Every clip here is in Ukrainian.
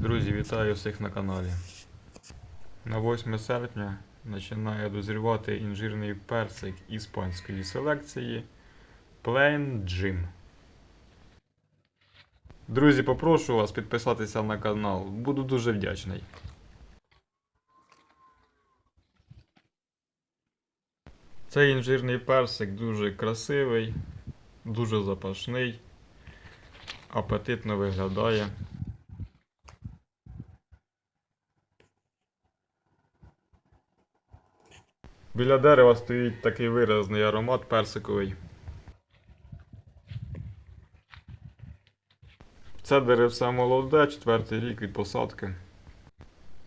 Друзі, вітаю всіх на каналі. На 8 серпня починає дозрівати інжирний персик іспанської селекції Plain Jim. Друзі, попрошу вас підписатися на канал. Буду дуже вдячний. Цей інжирний персик дуже красивий, дуже запашний, апетитно виглядає. Біля дерева стоїть такий виразний аромат персиковий. Це деревце молоде, четвертий рік від посадки.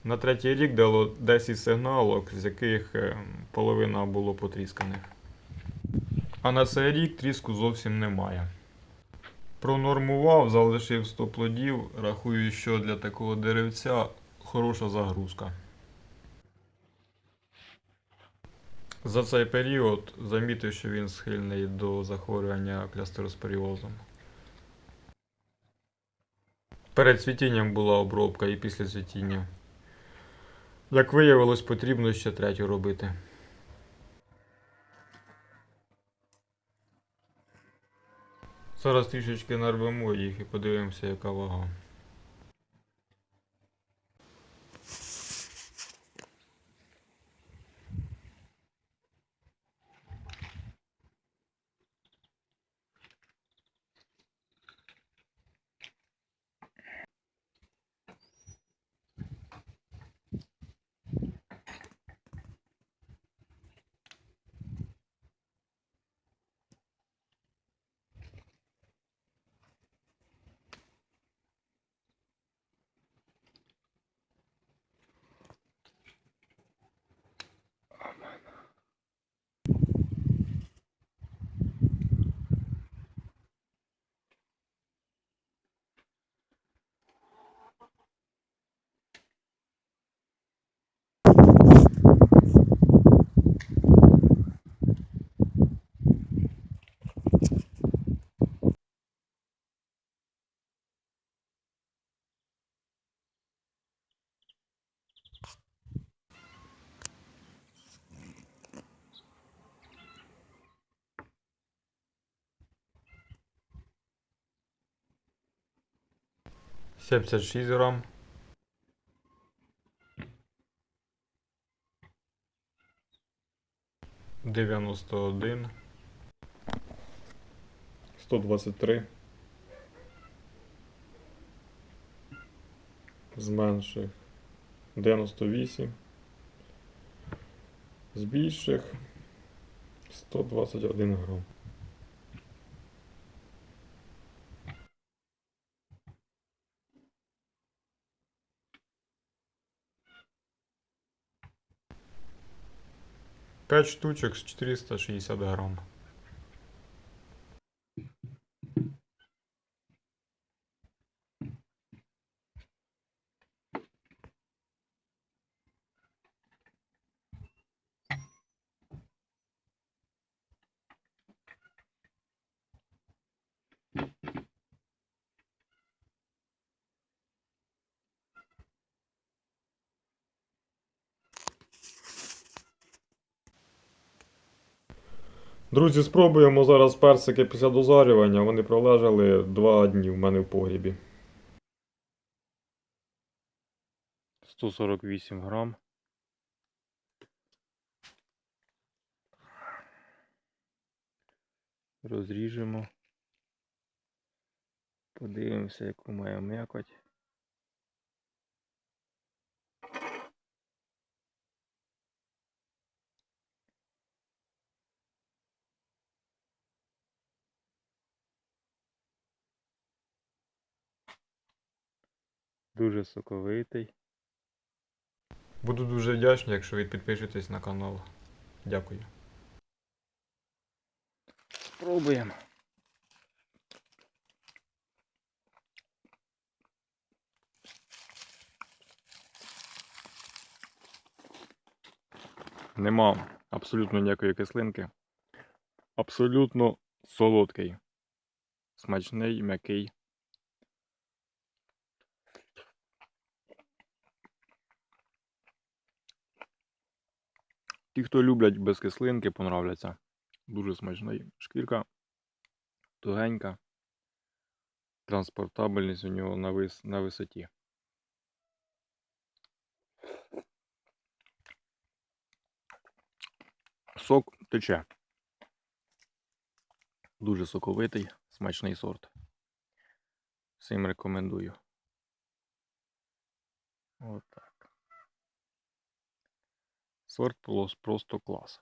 На третій рік дало 10 сигналок, з яких е, половина було потрісканих. А на цей рік тріску зовсім немає. Пронормував, залишив 100 плодів, рахую, що для такого деревця хороша загрузка. За цей період замітив, що він схильний до захворювання клястероспоріозом. Перед цвітінням була обробка і після цвітіння. Як виявилось, потрібно ще третю робити. Зараз трішечки нарвемо їх і подивимося, яка вага. Сімдесят шість грам. Дев'яносто один. Сто двадцять три. З менших 98. З більших 121 грам. П'ять штучек с 460 грам. Друзі, спробуємо зараз персики після дозарювання. Вони пролежали 2 дні в мене в погрібі. 148 грам. Розріжемо. Подивимося, яку має м'якоть. Дуже соковитий. Буду дуже вдячний, якщо ви підпишетесь на канал. Дякую. Спробуємо. Нема абсолютно ніякої кислинки. Абсолютно солодкий. Смачний, м'який. Ті, хто люблять без кислинки, понравляться. Дуже смачний. Шкірка тугенька. Транспортабельність у нього на, вис... на висоті. Сок тече. Дуже соковитий, смачний сорт. Всім рекомендую. Отак. Сорт просто клас.